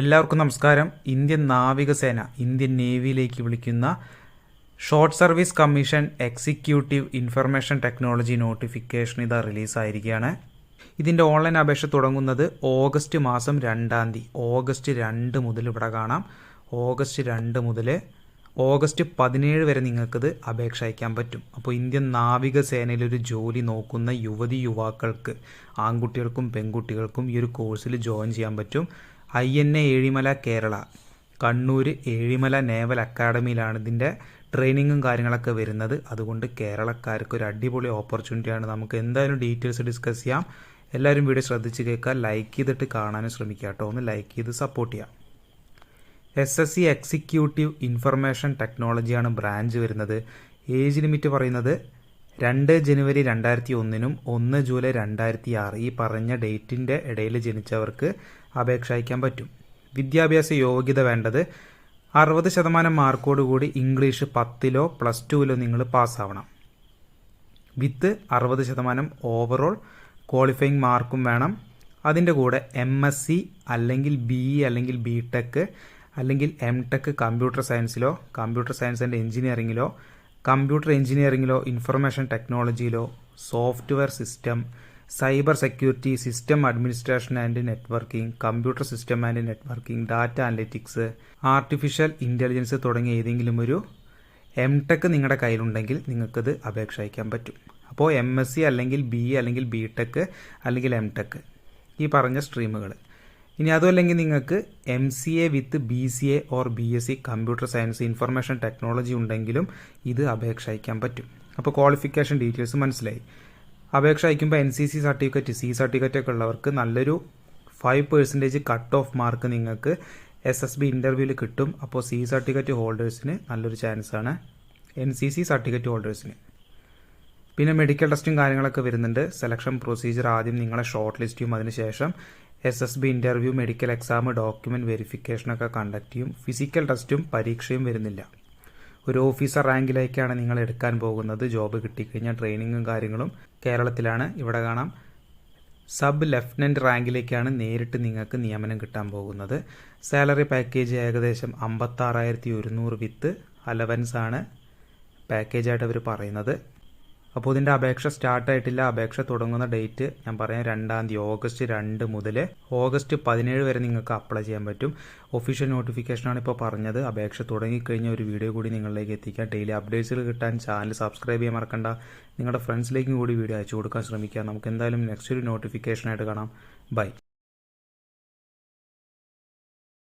എല്ലാവർക്കും നമസ്കാരം. ഇന്ത്യൻ നാവികസേന ഇന്ത്യൻ നേവിയിലേക്ക് വിളിക്കുന്ന short service commission executive information technology notification ഇതാ റിലീസായിരിക്കുകയാണ്. ഇതിന്റെ ഓൺലൈൻ അപേക്ഷ തുടങ്ങുന്നത് ഓഗസ്റ്റ് മാസം രണ്ടാം തീയതി. ഓഗസ്റ്റ് രണ്ട് മുതൽ ഇവിടെ കാണാം. ഓഗസ്റ്റ് രണ്ട് മുതൽ ഓഗസ്റ്റ് പതിനേഴ് വരെ നിങ്ങൾക്കത് അപേക്ഷ അയക്കാൻ പറ്റും. അപ്പോൾ ഇന്ത്യൻ നാവികസേനയിൽ ഒരു ജോലി നോക്കുന്ന യുവതി യുവാക്കൾക്ക് ആൺകുട്ടികൾക്കും പെൺകുട്ടികൾക്കും ഈ ഒരു കോഴ്സിൽ ജോയിൻ ചെയ്യാൻ പറ്റും. I N A Ezhimala Kerala. Kannur Ezhimala naval അക്കാഡമിയിലാണ് ഇതിന്റെ ട്രെയിനിങ്ങും കാര്യങ്ങളൊക്കെ വരുന്നത്. അതുകൊണ്ട് കേരളക്കാർക്ക് ഒരു അടിപൊളി ഓപ്പർച്യൂണിറ്റിയാണ് നമുക്ക് എന്തായാലും ഡീറ്റെയിൽസ് ഡിസ്കസ് ചെയ്യാം. എല്ലാവരും വീഡിയോ ശ്രദ്ധിച്ച് കേൾക്കുക. ലൈക്ക് ചെയ്തിട്ട് കാണാനും ശ്രമിക്കുക കേട്ടോ. ഒന്ന് ലൈക്ക് ചെയ്ത് സപ്പോർട്ട് ചെയ്യാം. S S C executive information ടെക്നോളജിയാണ് branch വരുന്നത്. ഏജ് ലിമിറ്റ് പറയുന്നത് രണ്ട് ജനുവരി രണ്ടായിരത്തി ഒന്നിനും ഒന്ന് ജൂലൈ രണ്ടായിരത്തി ആറ് ഈ പറഞ്ഞ ഡേറ്റിന്റെ ഇടയിൽ ജനിച്ചവർക്ക് അപേക്ഷ അയക്കാൻ പറ്റും. വിദ്യാഭ്യാസ യോഗ്യത വേണ്ടത് അറുപത് ശതമാനം മാർക്കോടുകൂടി ഇംഗ്ലീഷ് പത്തിലോ പ്ലസ് ടുവിലോ നിങ്ങൾ പാസ്സാവണം. വിത്ത് അറുപത് ശതമാനം ഓവറോൾ ക്വാളിഫയിങ് മാർക്കും വേണം. അതിന്റെ കൂടെ എം എസ് സി അല്ലെങ്കിൽ ബി ഇ അല്ലെങ്കിൽ ബി ടെക് അല്ലെങ്കിൽ എം ടെക് കമ്പ്യൂട്ടർ സയൻസിലോ കമ്പ്യൂട്ടർ സയൻസ് ആൻഡ് എഞ്ചിനീയറിംഗിലോ കമ്പ്യൂട്ടർ എഞ്ചിനീയറിംഗിലോ information ടെക്നോളജിയിലോ software system cyber security system administration and networking computer system and networking data analytics artificial intelligence തുടങ്ങിയ ഏതെങ്കിലും ഒരു M tech നിങ്ങളുടെ കയ്യിലുണ്ടെങ്കിൽ നിങ്ങൾക്കത് അപേക്ഷ അയക്കാൻ പറ്റും. അപ്പോൾ എം എസ് സി അല്ലെങ്കിൽ ബി അല്ലെങ്കിൽ ബി ടെക് അല്ലെങ്കിൽ എം ടെക് ഈ പറഞ്ഞ സ്ട്രീമുകൾ ഇനി അതുമല്ലെങ്കിൽ നിങ്ങൾക്ക് M C A with B C A or B S C computer science information technology ഉണ്ടെങ്കിലും ഇത് അപേക്ഷ അയക്കാൻ പറ്റും. അപ്പോൾ ക്വാളിഫിക്കേഷൻ ഡീറ്റെയിൽസ് മനസ്സിലായി. അപേക്ഷ അയക്കുമ്പോൾ N C C certificate C certificate ഒക്കെ ഉള്ളവർക്ക് നല്ലൊരു five percentage cut off mark നിങ്ങൾക്ക് എസ് എസ് ബി ഇന്റർവ്യൂവിൽ കിട്ടും. അപ്പോൾ സി സർട്ടിഫിക്കറ്റ് ഹോൾഡേഴ്സിന് നല്ലൊരു ചാൻസാണ് എൻ സി സി സർട്ടിഫിക്കറ്റ് ഹോൾഡേഴ്സിന് പിന്നെ മെഡിക്കൽ ടെസ്റ്റും കാര്യങ്ങളൊക്കെ വരുന്നുണ്ട്. സെലക്ഷൻ പ്രൊസീജിയർ ആദ്യം നിങ്ങളെ ഷോർട്ട് ലിസ്റ്റ് അതിനുശേഷം S S B interview medical exam document വെരിഫിക്കേഷനൊക്കെ conduct ചെയ്യും. ഫിസിക്കൽ ടെസ്റ്റും പരീക്ഷയും വരുന്നില്ല. ഒരു ഓഫീസർ റാങ്കിലേക്കാണ് നിങ്ങൾ എടുക്കാൻ പോകുന്നത്. ജോബ് കിട്ടിക്കഴിഞ്ഞാൽ ട്രെയിനിങ്ങും കാര്യങ്ങളും കേരളത്തിലാണ്. ഇവിടെ കാണാം. സബ് ലെഫ്റ്റനന്റ് റാങ്കിലേക്കാണ് നേരിട്ട് നിങ്ങൾക്ക് നിയമനം കിട്ടാൻ പോകുന്നത്. സാലറി പാക്കേജ് ഏകദേശം അമ്പത്താറായിരത്തി ഒരുന്നൂറ് വിത്ത് അലവൻസ് ആണ് പാക്കേജായിട്ട് അവർ പറയുന്നത്. അപ്പോൾ ഇതിന്റെ അപേക്ഷ സ്റ്റാർട്ട് ആയിട്ടില്ല. അപേക്ഷ തുടങ്ങുന്ന ഡേറ്റ് ഞാൻ പറയാം രണ്ടാം തീയതി ഓഗസ്റ്റ് രണ്ട് മുതൽ ഓഗസ്റ്റ് പതിനേഴ് വരെ നിങ്ങൾക്ക് അപ്ലൈ ചെയ്യാൻ പറ്റും. ഒഫീഷ്യൽ നോട്ടിഫിക്കേഷനാണ് ഇപ്പോൾ പറഞ്ഞത്. അപേക്ഷ തുടങ്ങിക്കഴിഞ്ഞ ഒരു വീഡിയോ കൂടി നിങ്ങളിലേക്ക് എത്തിക്കാം. ഡെയിലി അപ്ഡേറ്റ്സുകൾ കിട്ടാൻ ചാനൽ സബ്സ്ക്രൈബ് ചെയ്യാൻ മറക്കണ്ട. നിങ്ങളുടെ ഫ്രണ്ട്സിലേക്കും കൂടി വീഡിയോ അയച്ചു കൊടുക്കാൻ ശ്രമിക്കുക നമുക്ക് എന്തായാലും നെക്സ്റ്റ് ഒരു നോട്ടിഫിക്കേഷനായിട്ട് കാണാം. ബൈ